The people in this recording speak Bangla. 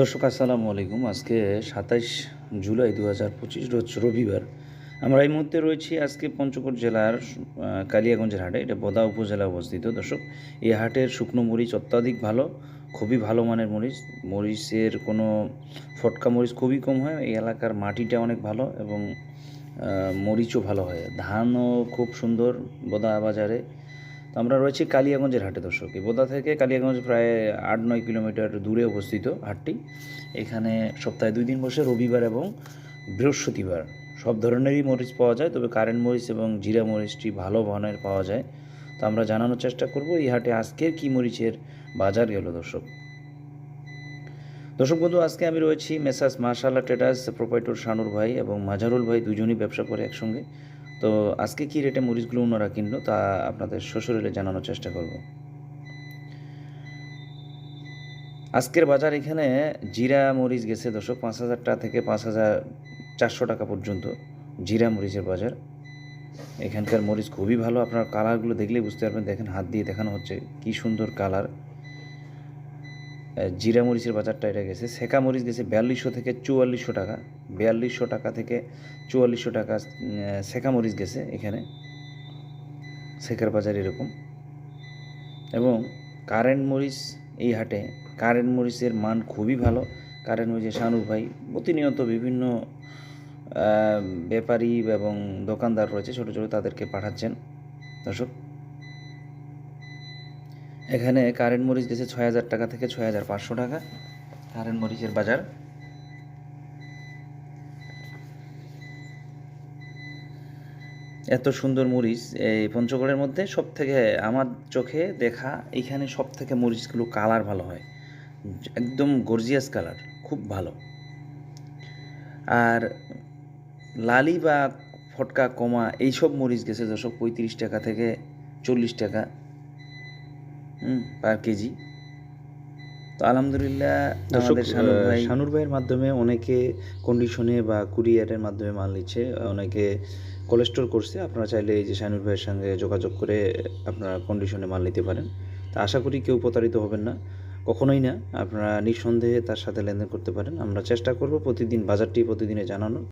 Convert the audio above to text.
দর্শক, আসসালামু আলাইকুম। আজকে সাতাইশ জুলাই দু হাজার পঁচিশ রোজ রবিবার। আমরা এই মুহূর্তে রয়েছি আজকে পঞ্চকোট জেলার কালিয়াগঞ্জের হাটে। এটা বদা উপজেলায় অবস্থিত। দর্শক এই হাটের শুকনো মরিচ অত্যাধিক ভালো, খুবই ভালো মানের মরিচ। মরিচের কোনো ফটকা মরিচ খুবই কম হয়। এই এলাকার মাটিটা অনেক ভালো এবং মরিচও ভালো হয়। ধানও খুব সুন্দর বদা বাজারে। তো আমরা রয়েছি কালিয়াগঞ্জের হাটে, দর্শক। বোদা থেকে কালিয়াগঞ্জ প্রায় আট নয় কিলোমিটার দূরে অবস্থিত হাটটি। এখানে সপ্তাহে দুই দিন বসে রবিবার এবং বৃহস্পতিবার সব ধরনেরই মরিচ পাওয়া যায়, তবে কারেন্ট মরিচ এবং জিরা মরিচটি ভালো মানের পাওয়া যায়। তো আমরা জানানোর চেষ্টা করব এই হাটে আজকের কি মরিচের বাজার গেল, দর্শক। দর্শক বন্ধু, আজকে আমি রয়েছি মেসাস মার্শাল্লাহ ট্রেডার্স প্রোপাইটর শানুর ভাই এবং মাজারুল ভাই, দুজনই ব্যবসা করে একসঙ্গে। তো আজকে কি রেটে মরিচগুলো ওনারা কিনলো তা আপনাদের শ্বশুরেলে জানানোর চেষ্টা করব। আজকের বাজার এখানে জিরা মরিচ গেছে দর্শক পাঁচ হাজার টাকা থেকে পাঁচ হাজার চারশো টাকা পর্যন্ত জিরা মরিচের বাজার। এখানকার মরিচ খুবই ভালো, আপনার কালারগুলো দেখলেই বুঝতে পারবেন, দেখেন হাত দিয়ে দেখানো হচ্ছে কি সুন্দর কালার জিরা মরিচের বাজারটা এটা গেছে। সেকা মরিচ গেছে বিয়াল্লিশশো থেকে চুয়াল্লিশশো টাকা। বিয়াল্লিশশো টাকা থেকে চুয়াল্লিশশো টাকা সেকা মরিচ গেছে এখানে। সেকার বাজার এরকম। এবং কারেন্ট মরিচ এই হাটে কারেন্ট মরিচের মান খুবই ভালো। কারেন্ট মরিচের শানুর ভাই, প্রতিনিয়ত বিভিন্ন ব্যাপারী এবং দোকানদার রয়েছে, ছোটো ছোটো তাদেরকে পাঠাচ্ছেন। দর্শক এখানে কারেন্ট মরিচ গেছে ছয় হাজার টাকা থেকে ছয় হাজার পাঁচশো টাকা। কারেন্ট মরিচের বাজার। এত সুন্দর মরিচ এই পঞ্চগড়ের মধ্যে সব থেকে আমার চোখে দেখা, এখানে সব থেকে মরিচগুলো কালার ভালো হয়। একদম গর্জিয়াস কালার, খুব ভালো। আর লালি বা ফটকা, কমা, এইসব মরিচ গেছে দর্শক পঁয়ত্রিশ টাকা থেকে চল্লিশ টাকা। পার কেজি তো আলহামদুলিল্লাহ আমাদের শানুর ভাই শানুর ভাইয়ের মাধ্যমে অনেকে কন্ডিশনে বা কুরিয়ারের মাধ্যমে মাল নিচ্ছে অনেকে কোলেস্টোর করছে। আপনারা চাইলে এই যে শানুর ভাইয়ের সঙ্গে যোগাযোগ করে আপনারা কন্ডিশনে মাল নিতে পারেন। তা আশা করি কেউ প্রতারিত হবেন না। কখনোই না আপনারা নিঃসন্দেহে তার সাথে লেনদেন করতে পারেন। আমরা চেষ্টা করব প্রতিদিন বাজারটি প্রতিদিনে জানানোর।